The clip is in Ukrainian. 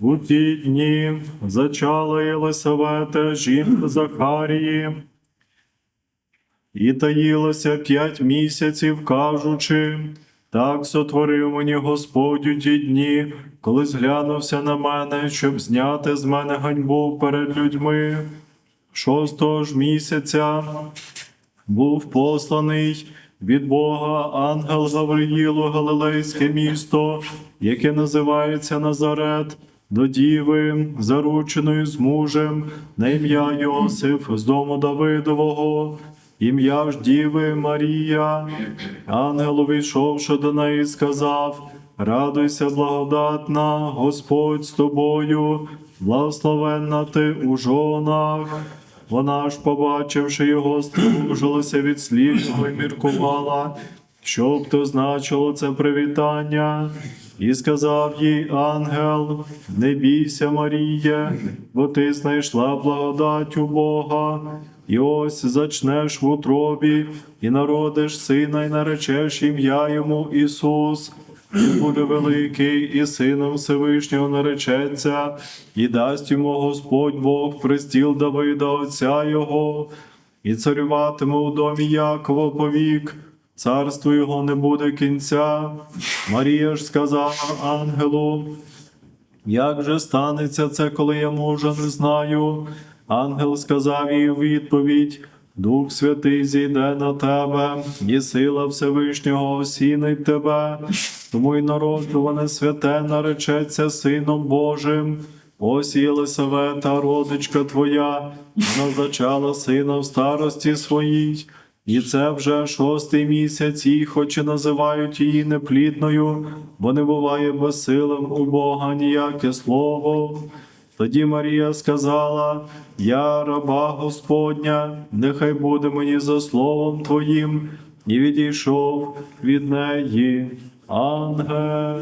У ті дні зачала Єлисавета, жінка Захарії, і таїлося п'ять місяців, кажучи, так сотворив мені Господь у ті дні, коли зглянувся на мене, щоб зняти з мене ганьбу перед людьми. Шостого ж місяця був посланий від Бога ангел Гавриїлу Галилейське місто, яке називається Назарет, до діви, зарученої з мужем, на ім'я Йосиф з дому Давидового, ім'я ж діви Марія. Ангел, увійшовши до неї, сказав: Радуйся, благодатна, Господь з тобою, благословенна ти у жонах. Вона ж, побачивши його, стружилася від слів його і міркувала, що б то значило це привітання. І сказав їй ангел: Не бійся, Маріє, бо ти знайшла благодать у Бога. І ось зачнеш в утробі, і народиш сина, і наречеш ім'я йому Ісус. Буде великий, і сином Всевишнього наречеться, і дасть йому Господь Бог престіл Давида, Отця Його, і царюватиме у домі Якова повік, царству його не буде кінця. Марія ж сказала ангелу, як же станеться це, коли я мужа не знаю? Ангел сказав їй у відповідь: Дух Святий зійде на тебе, і сила Всевишнього осінить тебе, тому й народжуване святе наречеться Сином Божим. Ось Єлисавета, родичка твоя, вона зачала сина в старості своїй. І це вже шостий місяць, і хоч і називають її неплідною, бо не буває безсилим у Бога ніяке слово. Тоді Марія сказала: Я раба Господня, нехай буде мені за словом Твоїм, і відійшов від неї ангел.